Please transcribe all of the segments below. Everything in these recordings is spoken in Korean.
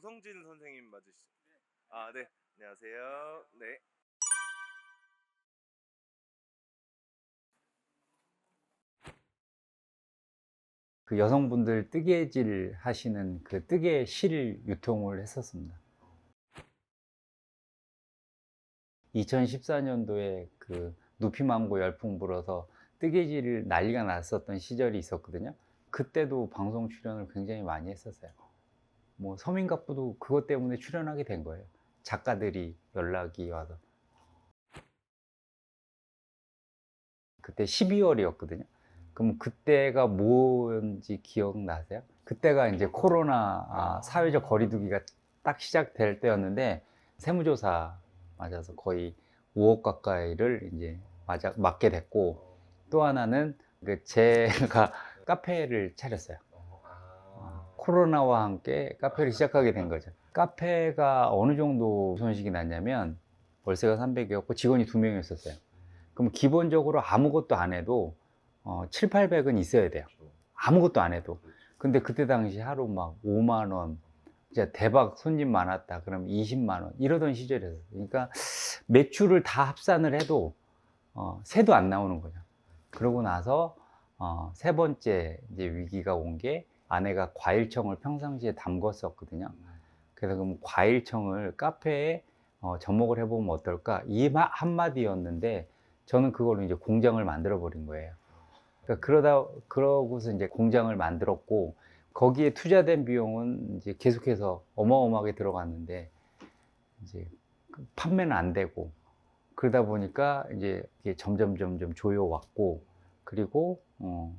조성진 선생님 맞으시죠? 아, 네. 안녕하세요. 네. 그 여성분들 뜨개질 하시는 그 뜨개 실 유통을 했었습니다. 2014년도에 그 누피망고 열풍 불어서 뜨개질 난리가 났었던 시절이 있었거든요. 그때도 방송 출연을 굉장히 많이 했었어요. 뭐 서민갑부도 그것 때문에 출연하게 된 거예요. 작가들이 연락이 와서. 그때 12월이었거든요. 그럼 그때가 뭔지 기억나세요? 그때가 이제 코로나 아, 사회적 거리두기가 딱 시작될 때였는데 세무조사 맞아서 거의 5억 가까이를 이제 맞아, 맞게 됐고 또 하나는 그 제가 카페를 차렸어요. 어, 코로나와 함께 카페를 시작하게 된 거죠. 카페가 어느 정도 손실이 났냐면 월세가 300이었고 직원이 2명이었어요. 그럼 기본적으로 아무것도 안 해도 어, 7, 800은 있어야 돼요. 아무것도 안 해도. 근데 그때 당시 하루 막 5만 원, 진짜 대박 손님 많았다. 그럼 20만 원 이러던 시절이었어요. 그러니까 매출을 다 합산을 해도 어, 새도 안 나오는 거죠. 그러고 나서 어, 세 번째 이제 위기가 온 게 아내가 과일청을 평상시에 담궜었거든요. 그래서 그럼 과일청을 카페에 어, 접목을 해보면 어떨까? 이 마- 한마디였는데 저는 그걸로 이제 공장을 만들어 버린 거예요. 그러니까 그러다 그러고서 이제 공장을 만들었고 거기에 투자된 비용은 이제 계속해서 어마어마하게 들어갔는데 이제 그 판매는 안 되고 그러다 보니까 이제 점점 점점 조여 왔고 그리고 어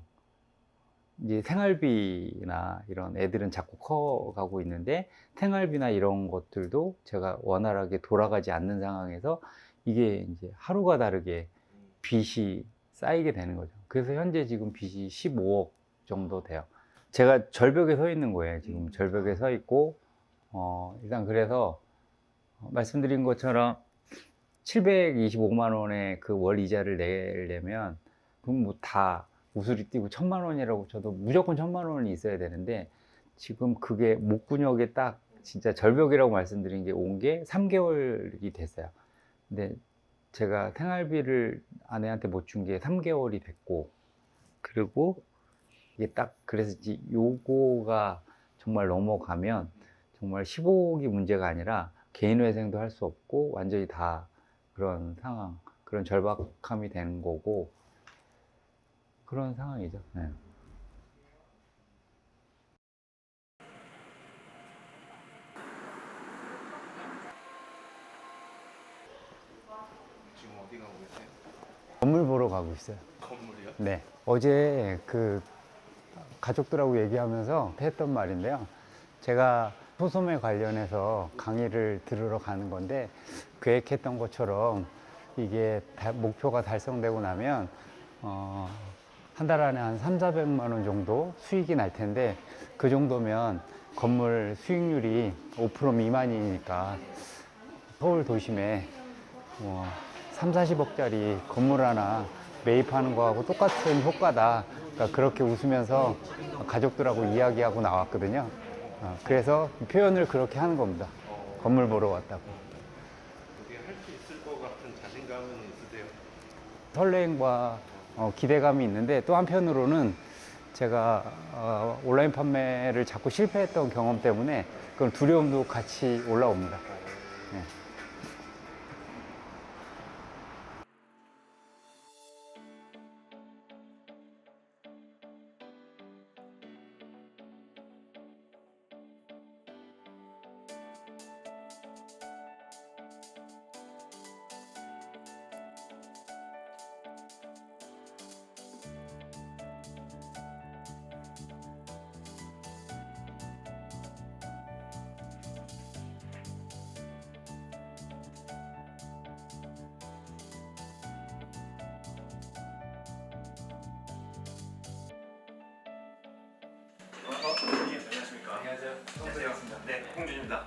이제 생활비나 이런 애들은 자꾸 커가고 있는데 생활비나 이런 것들도 제가 원활하게 돌아가지 않는 상황에서 이게 이제 하루가 다르게 빚이 쌓이게 되는 거죠. 그래서 현재 지금 빚이 15억 정도 돼요. 제가 절벽에 서 있는 거예요. 지금 절벽에 서 있고, 어, 일단 그래서 어, 말씀드린 것처럼 725만 원의 그 월 이자를 내려면 그럼 뭐다 우수리 띄고 천만 원이라고 쳐도 무조건 천만 원이 있어야 되는데 지금 그게 목구녕에 딱 진짜 절벽이라고 말씀드린 게 온 게 3개월이 됐어요. 근데 제가 생활비를 아내한테 못 준 게 3개월이 됐고 그리고 이게 딱 그래서 이제 요거가 정말 넘어가면 정말 15억이 문제가 아니라 개인회생도 할 수 없고 완전히 다 그런 상황 그런 절박함이 되는 거고 그런 상황이죠. 네. 지금 어디 가고 계세요? 건물 보러 가고 있어요. 건물이요? 네. 어제 그 가족들하고 얘기하면서 했던 말인데요. 제가 소솜에 관련해서 강의를 들으러 가는 건데 계획했던 것처럼 이게 다- 목표가 달성되고 나면 어, 한 달 안에 한 3, 400만 원 정도 수익이 날 텐데 그 정도면 건물 수익률이 5% 미만이니까 서울 도심에 뭐 3, 40억짜리 건물 하나 매입하는 거하고 똑같은 효과다. 그러니까 그렇게 웃으면서 가족들하고 이야기하고 나왔거든요. 어, 그래서 표현을 그렇게 하는 겁니다. 건물 보러 왔다고. 어떻게 할수 있을 것 같은 자신감은 있으세요? 설레임과 어, 기대감이 있는데 또 한편으로는 제가 어, 온라인 판매를 자꾸 실패했던 경험 때문에 그런 두려움도 같이 올라옵니다. 안녕하세요. 안녕하세요. 네, 홍준입니다.